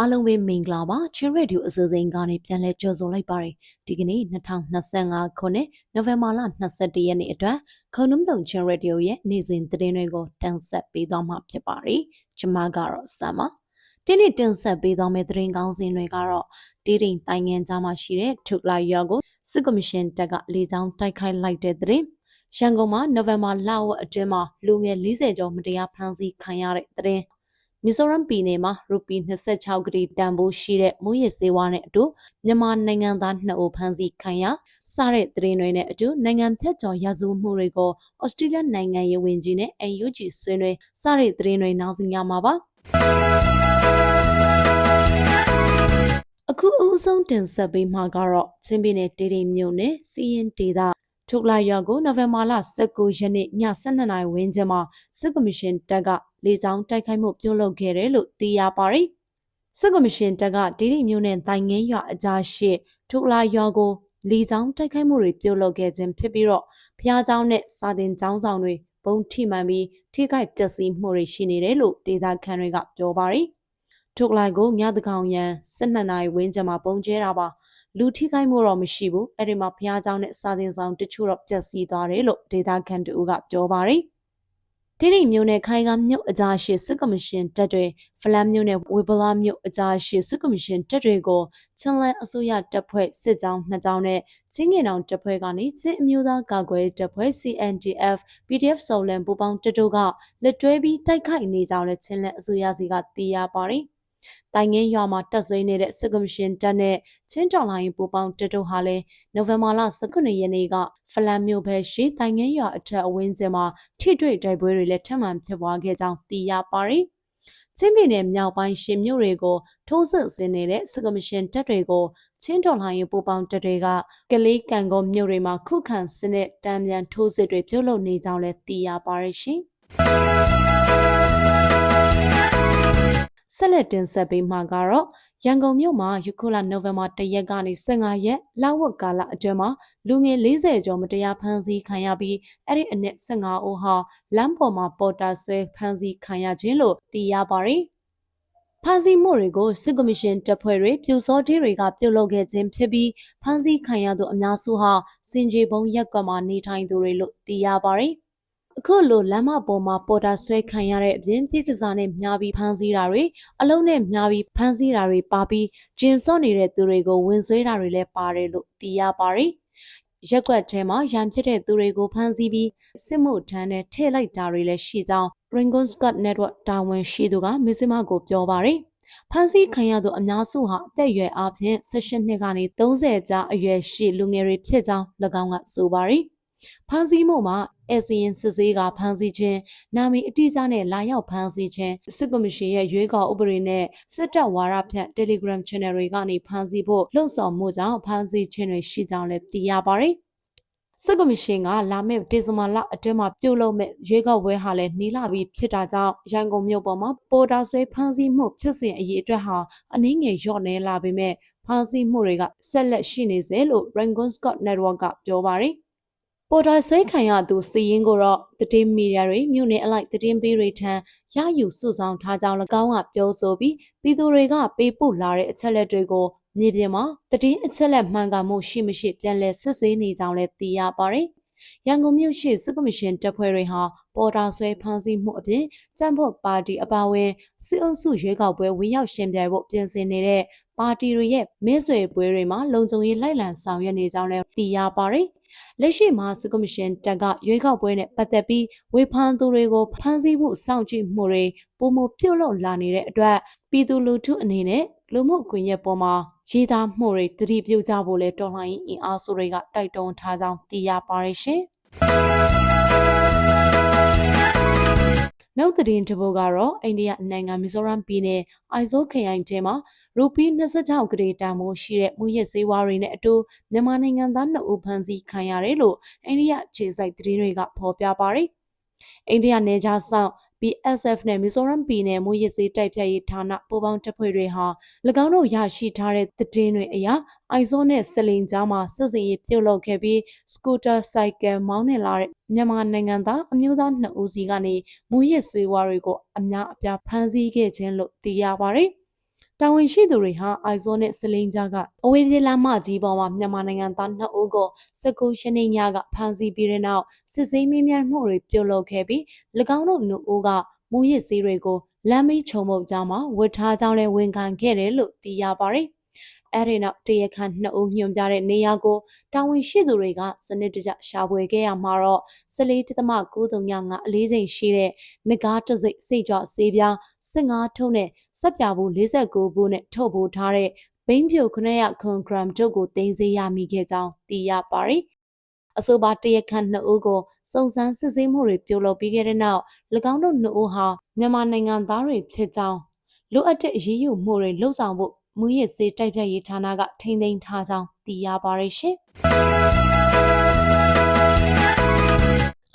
အားလုံးပဲမင်္ဂလာပါချင်းရေဒီယိုအစစိမ်းကနေပြန်လဲကြိုဆိုလိုက်ပါတယ်ဒီကနေ့2025ခုနှစ်နိုဝင်ဘာလ22ရက်နေ့အတွက်ခုံနုံတုံချင်းရေဒီယိုရဲ့နေ့စဉ်သတင်းတွေကိုတင်ဆက်ပေးသွားမှာဖြစ်ပါတယ်ကျွန်မကတော့ဆမ်ပါဒီနေ့တင်ဆက်ပေးသွားမယ့်သတင်းကောင်းစဉ်တွေကတော့တီးတိမ်တိုင်ငန်းကြားမှာရှိတဲ့ထုလာရွာကိုစစ်ကော်မရှင်တပ်ကလေကြောင်းတိုက်ခိုက်လိုက်တဲ့သတင်းရန်ကုန်မှာနိုဝင်ဘာလဝက်အတွင်းမှာလူငယ်40ကျော်မတရားဖမ်းဆီးခံရတဲ့သတင်း မီဇိုရမ်ပြည်နယ်မှာရူပီ26ဂရီတန်ဖိုးရှိတဲ့မူရစ်စေဝါနဲ့အတူမြန်မာနိုင်ငံသား2ဦးဖမ်းဆီးခံရစတဲ့သတင်းတွေနဲ့အတူနိုင်ငံဖြတ်ကျော်ရာဇဝမှုတွေကိုဩစတြေးလျနိုင်ငံရေးဝန်ကြီးနဲ့ UNG ဆွေးနွေးစတဲ့သတင်းတွေနောက်စီရမှာပါအခုအဦးဆုံးတင်ဆက်ပေးမှာကတော့ချင်းပြည်နယ်တေးတိမ်မြို့နယ်စီရင်ဒေသ ထုတ်လာရွာကိုနိုဝင်ဘာလ19ရက်နေ့ည12နာရီဝန်းကျင်မှာစစ်ကော်မရှင်တပ်ကလေကြောင်းတိုက်ခိုက်မှုပြုလုပ်ခဲ့တယ်လို့သိရပါတယ်။စစ်ကော်မရှင်တပ်ကဒေဒီမျိုးနဲ့တိုင်ငင်းရွာအကြားရှိထုတ်လာရွာကိုလေကြောင်းတိုက်ခိုက်မှုတွေပြုလုပ်ခဲ့ခြင်းဖြစ်ပြီးတော့ဖျားเจ้าနဲ့စာတင်เจ้าဆောင်တွေဘုံထိမှန်ပြီးထိခိုက်ပျက်စီးမှုတွေရှိနေတယ်လို့ဒေသခံတွေကပြောပါတယ်။ထုတ်လိုက်ကိုညတကောင်ရန်12နာရီဝန်းကျင်မှာပုံကျဲတာပါ လူထိခိုက်မှုတော့မရှိဘူးအဲ့ဒီမှာဘုရားကျောင်းနဲ့စာသင်ဆောင်တချို့တော့ပျက်စီးသွားတယ်လို့ဒေတာခန်တူကပြောပါတယ်တိရိမျိုးနဲ့ခိုင်ကမြို့အကြားရှိစစ်ကမရှင်တပ်တွေဖလမ်မြို့နဲ့ဝေဘလာမြို့အကြားရှိစစ်ကမရှင်တပ်တွေကိုချင်းလန်အစိုးရတပ်ဖွဲ့စစ်ကြောင်းနှစ်ကြောင်းနဲ့ချင်းငင်တောင်တပ်ဖွဲ့ကနေချင်းအမျိုးသားကာကွယ်တပ်ဖွဲ့ CNDF PDF စုံလန်ပူပေါင်းတပ်တို့ကလက်တွဲပြီးတိုက်ခိုက်နေကြောင်းလည်းချင်းလန်အစိုးရစီကသိရပါတယ်။ တိုင်ငင်းရွာမှာတက်ဆွေးနေတဲ့စစ်ကမရှင်တပ်နဲ့ချင်းတော်လိုင်းပူပေါင်းတပ်တို့ဟာလည်းနိုဝင်ဘာလ19ရက်နေ့ကဖလန်မြို့ဘက်ရှိတိုင်ငင်းရွာအထက်အဝင်းကျင်းမှာထိတွေ့တိုက်ပွဲတွေလည်းထပ်မံဖြစ်ပွားခဲ့ကြောင်းသိရပါတယ်။ချင်းပြည်နယ်မြောက်ပိုင်းရှင်မြို့တွေကိုထိုးစစ်ဆင်နေတဲ့စစ်ကမရှင်တပ်တွေကိုချင်းတော်လှန်ရေးပူပေါင်းတပ်တွေကကလေးကံကုန်းမြို့တွေမှာခုခံစနစ်တံမြန်ထိုးစစ်တွေပြုလုပ်နေကြောင်းလည်းသိရပါရရှင်။ ဆက်လက်တင်ဆက်ပေးမှာကတော့ရန်ကုန်မြို့မှာယခုလနိုဝင်ဘာ၁ရက်ကနေ15ရက်လောက်ဝက်ကာလအတွင်းမှာလူငယ်40ကျော်မတရားဖမ်းဆီးခံရပြီးအဲ့ဒီအနက်15ဦးဟာလမ်းပေါ်မှာပေါ်တာဆွဲဖမ်းဆီးခံရခြင်းလို့သိရပါတယ်။ဖမ်းဆီးမှုတွေကိုစစ်ကော်မရှင်တပ်ဖွဲ့တွေပြူစောတီတွေကပြုတ်လုပ်ခဲ့ခြင်းဖြစ်ပြီးဖမ်းဆီးခံရသူအများစုဟာစင်ကြေဘုံရက်ကွက်မှာနေထိုင်သူတွေလို့သိရပါတယ်။ အခုလိုလမ်းမပေါ်မှာပေါ်တာဆွဲခံရတဲ့အပြင်ပြည်တစားနဲ့မြားပြီးဖမ်းဆီးတာတွေအလုံးနဲ့မြားပြီးဖမ်းဆီးတာတွေပါပြီးကျင်စော့နေတဲ့သူတွေကိုဝင်ဆွဲတာတွေလည်းပါတယ်လို့သိရပါတယ်။ရက်ွက်ထဲမှာရန်ဖြစ်တဲ့သူတွေကိုဖမ်းဆီးပြီးစစ်မှုထမ်းနဲ့ထည့်လိုက်တာတွေလည်းရှိကြောင်း Ringo Scott Network တာဝန်ရှိသူကမစ္စမကိုပြောပါတယ်။ဖန်ဆီးခံရသူအများစုဟာအသက်အရွယ်အပြင်16နှစ်ကနေ30ကြားအရွယ်ရှိလူငယ်တွေဖြစ်ကြောင်း၎င်းကဆိုပါတယ်။ ဖမ်းဆီးမှုမှာအစီရင်စစ်ဆေးကဖမ်းဆီးခြင်းနာမည်အတိအကျနဲ့လာရောက်ဖမ်းဆီးခြင်းစစ်ကော်မရှင်ရဲ့ရွေးကောက်ဥပဒေနဲ့စစ်တပ်ဝါရဖြန့် Telegram Channel တွေကနေဖမ်းဆီးဖို့လှုံ့ဆော်မှုကြောင့်ဖမ်းဆီးခြင်းတွေရှိကြောင်းလည်းသိရပါတယ်စစ်ကော်မရှင်ကလာမယ့်ဒီဇင်ဘာလအတွင်းမှာပြုလုပ်မဲ့ရွေးကောက်ပွဲဟာလည်းနီးလာပြီးဖြစ်တာကြောင့်ရန်ကုန်မြို့ပေါ်မှာပေါ်တာဆွဲဖမ်းဆီးမှုဖြစ်စဉ်အရေးအတွက်ဟာအနည်းငယ်လျော့နေလာပေမဲ့ဖမ်းဆီးမှုတွေကဆက်လက်ရှိနေစေလို့ Rangoon Scott Network ကပြောပါတယ် ပေါ်တာဆွဲခံရသူစီရင်ကိုတော့တည်င်းမီဒီယာတွေမြို့နယ်အလိုက်တည်င်းပေးတွေထံရယူစုဆောင်ထားကြောင်း၎င်းကပြောဆိုပြီးပြည်သူတွေကပေးပို့လာတဲ့အချက်လက်တွေကိုမြေပြင်မှာတည်င်းအချက်လက်မှန်ကန်မှုရှိမရှိပြန်လည်စစ်ဆေးနေကြောင်းလည်းသိရပါတယ်။ရန်ကုန်မြို့ရှိစစ်ကမရှင်တပ်ဖွဲ့တွေဟာပေါ်တာဆွဲဖမ်းဆီးမှုအပြင်ကြံ့ဖို့ပါတီအပါအဝင်စစ်အုပ်စုရွေးကောက်ပွဲဝင်ရောက်ရှင်ပြိုင်ဖို့ပြင်ဆင်နေတဲ့ပါတီတွေရဲ့မဲဆွယ်ပွဲတွေမှာလုံခြုံရေးလိုက်လံဆောင်ရွက်နေကြောင်းလည်းသိရပါတယ်။ လက်ရှိမှာစစ်ကော်မရှင်တပ်ကရွေးကောက်ပွဲနဲ့ပတ်သက်ပြီးဝေဖန်သူတွေကိုဖမ်းဆီးမှုစောင့်ကြည့်မှုတွေပုံမပြုတ်လောက်လာနေတဲ့အတွက်ပြည်သူလူထုအနေနဲ့လူမှုကွန်ရက်ပေါ်မှာရေးသားမှုတွေတတိပြုကြဖို့လဲတော်လှန်ရေးအင်အားစုတွေကတိုက်တွန်းထားကြောင်းသိရပါတယ်ရှင်။နောက်သတင်းတစ်ပုဒ်ကတော့အိန္ဒိယနိုင်ငံမီဇိုရမ်ပြည်နယ်အိုင်ဇိုခရိုင်ထဲမှာ ရူပီ26ဂရေတန်မိုးရှိတဲ့မူရစ်စေးဝါးတွေနဲ့အတူမြန်မာနိုင်ငံသား2ဦးဖမ်းဆီးခံရတယ်လို့အိန္ဒိယခြေစိုက်သတင်းတွေကဖော်ပြပါတယ်။အိန္ဒိယနယ်ခြားဆောင် BSF နဲ့မီဇိုရမ်ပြည်နယ်မူရစ်စေးတိုက်ဖြတ်ရေးဌာနပူးပေါင်းတပ်ဖွဲ့တွေဟာ၎င်းတို့ရရှိထားတဲ့သတင်းတွေအရအိုင်ဇိုနဲ့ဆလင်ကြားမှာစစ်စင်ရေးပြုတ်လုပ်ခဲ့ပြီးစကူတာဆိုင်ကယ်မောင်းနှင်လာတဲ့မြန်မာနိုင်ငံသားအမျိုးသား2ဦးစီကနေမူရစ်စေးဝါးတွေကိုအများအပြားဖမ်းဆီးခဲ့ခြင်းလို့သိရပါတယ်။ တာဝန်ရှိသူတွေဟာအိုက်ဇောနဲ့စလင်းကြားကအဝေးပြေးလမ်းမကြီးပေါ်မှာမြန်မာနိုင်ငံသားနှစ်ဦးကို19ရှနေ့ညကဖမ်းဆီးပြီးတဲ့နောက်စစ်ဆေးမေးမြန်းမှုတွေပြုလုပ်ခဲ့ပြီး၎င်းတို့နှစ်ဦးကမူရစ်ဆေးတွေကိုလမ်းမေးချုံမုတ်ကြောင်းမှာဝတ်ထားကြောင်းလည်းဝန်ခံခဲ့တယ်လို့သိရပါတယ်။ အဲဒီနောက်တရခန့်နှစ်ဦးညွှန်ပြတဲ့နေရာကိုတာဝန်ရှိသူတွေကစနစ်တကျရှာဖွေခဲ့ရမှာတော့14.935အလေးချိန်ရှိတဲ့ငကားတစ်စိတ်စိတ်ကြွဆေးပြား15ထုပ်နဲ့စက်ပြာဘူး49ဘူးနဲ့ထုတ်ပိုးထားတဲ့ဘိန်းဖြူ900ခွန်ဂရမ်တို့ကိုတင်စေရမိခဲ့ကြောင်းသိရပါတယ်။အဆိုပါတရခန့်နှစ်ဦးကိုစုံစမ်းစစ်ဆေးမှုတွေပြုလုပ်ပြီးခဲ့တဲ့နောက်၎င်းတို့နှစ်ဦးဟာမြန်မာနိုင်ငံသားတွေဖြစ်ကြောင်းလိုအပ်တဲ့အရေးယူမှုတွေလှုပ်ဆောင်ဖို့ မူရစ်စေးတိုက်ဖြတ်ရေးဌာနကထိန်းသိမ်းထားကြောင်းသိရပါတယ်ရှင်။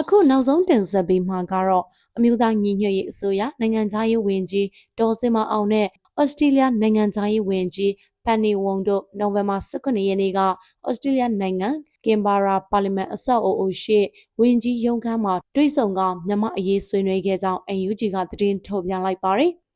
အခုနောက်ဆုံးတင်ဆက်ပေးမှာကတော့အမျိုးသားညီညွတ်ရေးအစိုးရနိုင်ငံသားရေးဝန်ကြီးဒေါ်စင်မအောင်နဲ့ဩစတြေးလျနိုင်ငံသားရေးဝန်ကြီးပန်နီဝုံတို့နိုဝင်ဘာ19ရက်နေ့ကဩစတြေးလျနိုင်ငံကင်ဘာရာပါလီမန်အဆောက်အအုပ်ရှိဝန်ကြီးရုံးခန်းမှာတွေ့ဆုံကမြန်မာအရေးဆွေးနွေးခဲ့ကြောင်း UNG ကသတင်းထုတ်ပြန်လိုက်ပါတယ်။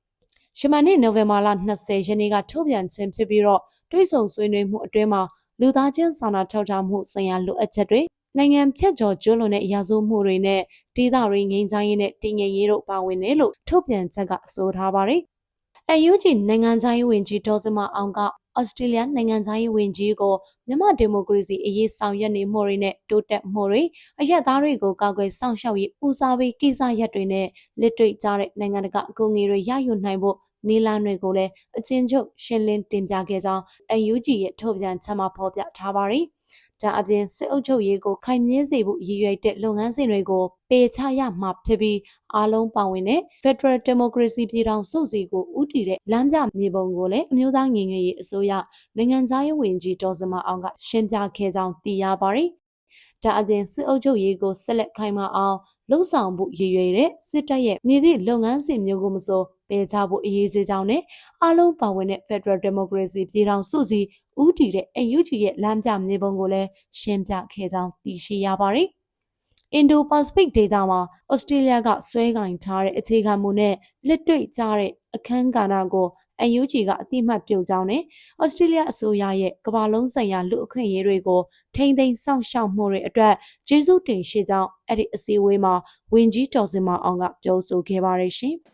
ရှမန်နေ့နိုဝင်ဘာလ20ရက်နေ့ကထုတ်ပြန်ခြင်းဖြစ်ပြီးတော့တွေ့ဆုံဆွေးနွေးမှုအတွင်းမှာလူသားချင်းစာနာထောက်ထားမှုဆိုင်ရာလိုအပ်ချက်တွေနိုင်ငံဖြတ်ကျော်ကျွလွန်တဲ့အရာဇဝမှုတွေနဲ့ဒေသရင်းငိမ့်ချိုင်းရေးနဲ့တည်ငြိမ်ရေးတို့ပါဝင်တယ်လို့ထုတ်ပြန်ချက်ကဆိုထားပါတယ်။ UNG နိုင်ငံသားရေးဝန်ကြီးဒေါ်စမအောင်က ဩစတြေးလျနိုင်ငံသားရေးဝန်ကြီးကိုမြန်မာဒီမိုကရေစီအရေးဆောင်ရွက်နေမှုတွေနဲ့တိုးတက်မှုတွေအရက်သားတွေကိုကာကွယ်စောင့်ရှောက်ရေးဦးစားပေးကိစ္စရပ်တွေနဲ့လက်တွေ့ကြတဲ့နိုင်ငံတကာအကူအညီတွေရယူနိုင်ဖို့နီလန်းတွေကိုလည်းအချင်းချုပ်ရှင်းလင်းတင်ပြခဲ့ကြောင်း UNG ရဲ့ထုတ်ပြန်ချက်မှာဖော်ပြထားပါတယ်။ ဒါအပြင်စစ်အုပ်ချုပ်ရေးကိုခိုင်မြဲစေဖို့ရည်ရွယ်တဲ့လုပ်ငန်းစဉ်တွေကိုပေချရမှာဖြစ်ပြီးအားလုံးပါဝင်တဲ့ Federal Democracy ပြည်ထောင်စုစီကိုဥတည်တဲ့လမ်းပြမြေပုံကိုလည်းအမျိုးသားညီညွတ်ရေးအစိုးရနိုင်ငံသားရေးဝန်ကြီးဒေါ်စမအောင်ကရှင်းပြခဲ့ကြောင်းသိရပါတယ်။ဒါအပြင်စစ်အုပ်ချုပ်ရေးကိုဆက်လက်ခိုင်မာအောင်လှုပ်ဆောင်ဖို့ရည်ရွယ်တဲ့စစ်တပ်ရဲ့မြေသည့်လုပ်ငန်းစဉ်မျိုးကိုမဆို ပယ်ချဖို့အရေးကြီးကြောင်းနဲ့အားလုံးပါဝင်တဲ့ Federal Democracy ပြည်ထောင်စုစီဦးတည်တဲ့ UG ရဲ့လမ်းပြမြေပုံကိုလည်းရှင်းပြခဲ့ကြောင်းသိရှိရပါတယ်။ Indo-Pacific ဒေသမှာဩစတြေးလျကဆွဲကင်ထားတဲ့အခြေခံမှုနဲ့လက်တွေ့ကျတဲ့အခန်းကဏ္ဍကို UNG ကအတိမတ်ပြုကြောင်းနဲ့ဩစတြေးလျအစိုးရရဲ့ကမ္ဘာလုံးဆိုင်ရာလူအခွင့်အရေးတွေကိုထိမ့်သိမ်းစောင့်ရှောက်မှုတွေအတွက်ကျေးဇူးတင်ရှိကြောင်းအဲ့ဒီအစည်းအဝေးမှာဝန်ကြီးတော်စင်မအောင်ကပြောဆိုခဲ့ပါတယ်ရှင်။